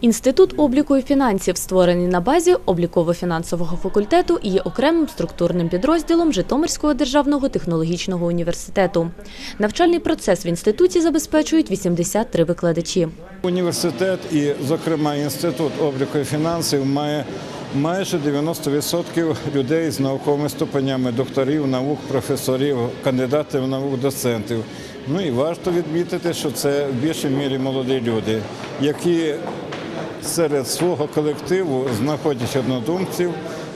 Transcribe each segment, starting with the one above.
Інститут обліку і фінансів, створений на базі обліково-фінансового факультету, і є окремим структурним підрозділом Житомирського державного технологічного університету. Навчальний процес в інституті забезпечують 83 викладачі. Університет і, зокрема, інститут обліку і фінансів має майже 90% людей з науковими ступенями докторів наук, професорів, кандидатів наук, доцентів. Ну і варто відмітити, що це в більшій мірі молоді люди, які серед свого колективу знаходять однодумців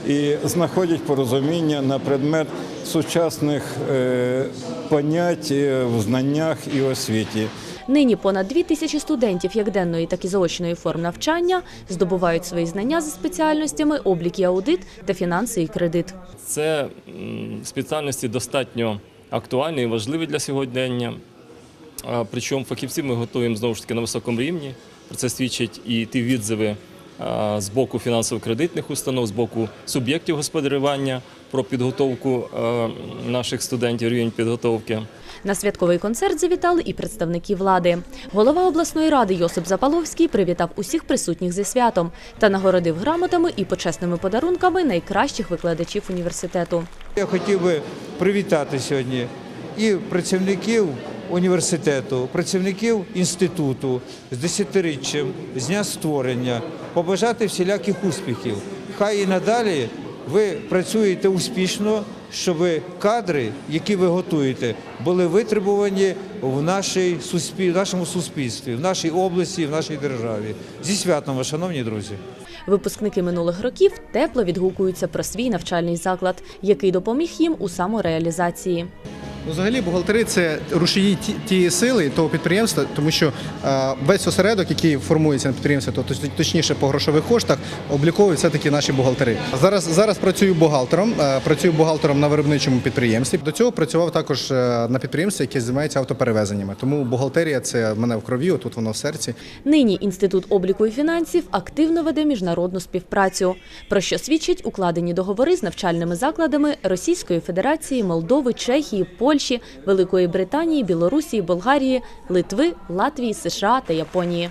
і знаходять порозуміння на предмет сучасних е, понять е, в знаннях і освіті. Нині понад дві тисячі студентів як денної, так і заочної форм навчання здобувають свої знання за спеціальностями облік і аудит та фінанси і кредит. Це спеціальності достатньо актуальні і важливі для сьогодення. Причому фахівців ми готуємо знову ж таки на високому рівні. Про це свідчать і ті відзиви з боку фінансово-кредитних установ, з боку суб'єктів господарювання про підготовку наших студентів, рівень підготовки. На святковий концерт завітали і представники влади. Голова обласної ради Йосип Запаловський привітав усіх присутніх зі святом та нагородив грамотами і почесними подарунками найкращих викладачів університету. Я хотів би привітати сьогодні і працівників університету, працівників інституту з десятиріччям, з дня створення, побажати всіляких успіхів. Хай і надалі ви працюєте успішно, щоб кадри, які ви готуєте, були витребувані в нашій суспіль... в нашому суспільстві, в нашій області, в нашій державі. Зі святом, вас, шановні друзі! Випускники минулих років тепло відгукуються про свій навчальний заклад, який допоміг їм у самореалізації. Ну, взагалі, бухгалтери це рушії ті- тієї сили того підприємства, тому що е, весь осередок, який формується на підприємстві, то точ- точніше по грошових коштах, обліковують все-таки наші бухгалтери. Зараз зараз працюю бухгалтером, е, працюю бухгалтером на виробничому підприємстві. До цього працював також е, на підприємстві, яке займається автоперевезеннями. Тому бухгалтерія це в мене в крові, тут воно в серці. Нині інститут обліку і фінансів активно веде міжнародну співпрацю, про що свідчать укладені договори з навчальними закладами Російської Федерації, Молдови, Чехії, Польщі, Великої Британії, Білорусі, Болгарії, Литви, Латвії, США та Японії.